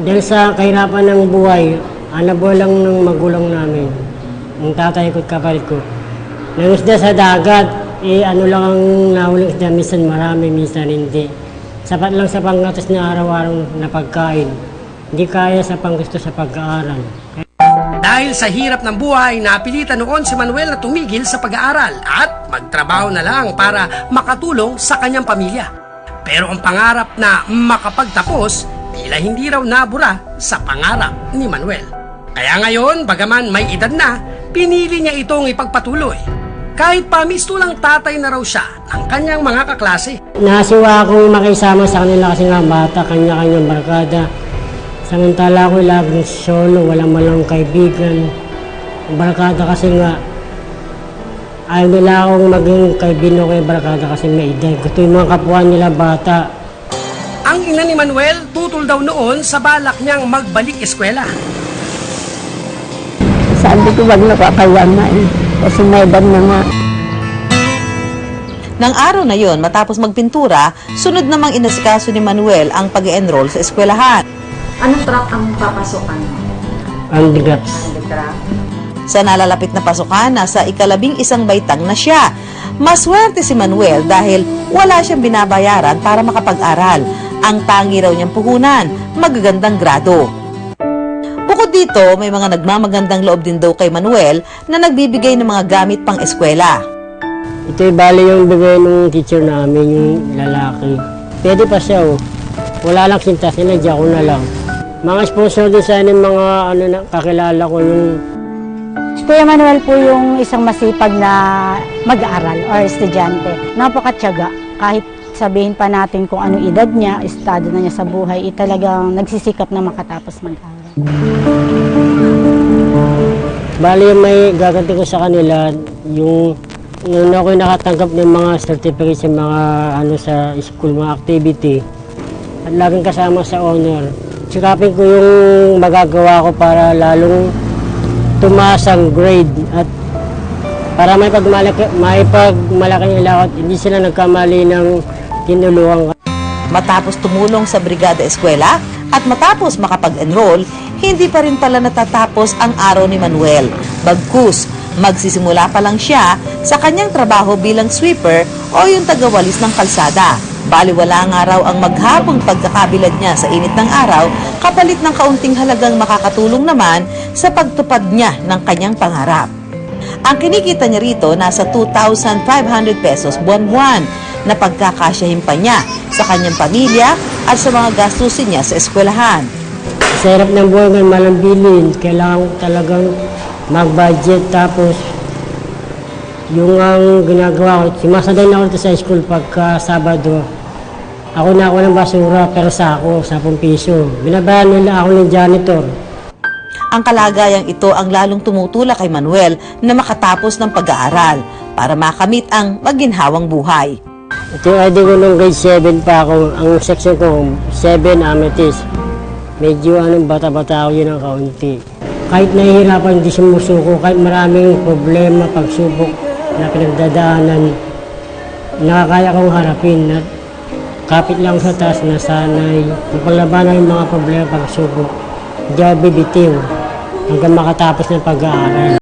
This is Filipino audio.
Dahil sa kahirapan ng buhay, anabo lang ng magulang namin, ng tatay ko at kapatid ko. Nangisda sa dagat, eh ano lang ang nahuling isda, minsan marami, minsan hindi. Sapat lang sa panggatas na araw-araw na pagkain. Hindi kaya sa panggusto sa pag-aaral. Dahil sa hirap ng buhay, napilitan noon si Manuel na tumigil sa pag-aaral at magtrabaho na lang para makatulong sa kanyang pamilya. Pero ang pangarap na makapagtapos, tila hindi raw nabura sa pangarap ni Manuel. Kaya ngayon, bagaman may edad na, pinili niya itong ipagpatuloy. Kahit pa lang tatay na raw siya ng kanyang mga kaklase. Nasiwa akong makisama sa kanila kasi nga bata, kanya-kanyang barkada. Samantala ako laging solo, walang malang kaibigan. Barkada kasi nga, ayaw nila akong maging kaibigan ko yung barkada kasi may edad. Gusto yung mga kapuan nila bata. Ang ina ni Manuel tutol daw noon sa balak niyang magbalik eskwela. Sabi ko, wag nakakaya na eh. Kasi may na nga. Nang araw na yon, matapos magpintura, sunod namang inasikaso ni Manuel ang pag enroll sa eskwelahan. Anong track ang papasokan mo? Track? Sa nalalapit na pasukan, nasa ikalabing isang baitang na siya. Maswerte si Manuel dahil wala siyang binabayaran para makapag-aral. Ang tangi raw niyang puhunan, magagandang grado. Bukod dito, may mga nagmamagandang loob din daw kay Manuel na nagbibigay ng mga gamit pang eskwela. Ito yung bali yung bigay ng teacher namin, yung lalaki. Pwede pa siya oh. Wala lang sinta, sinadya ko na lang. Mga sponsor din sa akin, mga ano na, kakilala ko yung Si Kuya Manuel po yung isang masipag na mag-aaral or estudyante. Napakatyaga. Kahit sabihin pa natin kung anong edad niya, estado na niya sa buhay, eh, talagang nagsisikap na makatapos mag-aral. Bali, may gaganti ko sa kanila yung nung ako nakatanggap ng mga certificate sa mga ano sa school, mga activity. At laging kasama sa honor. Sikapin ko yung magagawa ko para lalong tumaas ang grade at para may pagmalaki, may pagmalaki nila at hindi sila nagkamali ng tinulungan Matapos tumulong sa Brigada Eskwela at matapos makapag-enroll, hindi pa rin pala natatapos ang araw ni Manuel. Bagkus, magsisimula pa lang siya sa kanyang trabaho bilang sweeper o yung tagawalis ng kalsada. Baliwala nga raw ang maghapong pagkakabilad niya sa init ng araw kapalit ng kaunting halagang makakatulong naman sa pagtupad niya ng kanyang pangarap. Ang kinikita niya rito nasa 2,500 pesos buwan-buwan na pagkakasyahin pa niya sa kanyang pamilya at sa mga gastusin niya sa eskwelahan. Sa hirap ng buhay ngayon, malang bilhin. Kailangan talagang mag-budget. Tapos, yung ang ginagawa ko, sumasaday na ako sa school pagka Sabado. Ako na ako ng basura, pero sa ako, 10 piso. Binabayan nila ako ng janitor. Ang kalagayang ito ang lalong tumutulak kay Manuel na makatapos ng pag-aaral para makamit ang maginhawang buhay. Ito yung ID ko nung grade 7 pa ako. Ang section ko, 7 amethyst. Medyo anong bata-bata ako yun ang kaunti. Kahit nahihirapan, hindi sumusuko. Kahit maraming problema, pagsubok na pinagdadaanan, nakakaya kong harapin. At kapit lang sa taas na sanay. Paglabanan ng mga problema, pagsubok. Hindi ako bibitiw hanggang makatapos ng pag-aaral.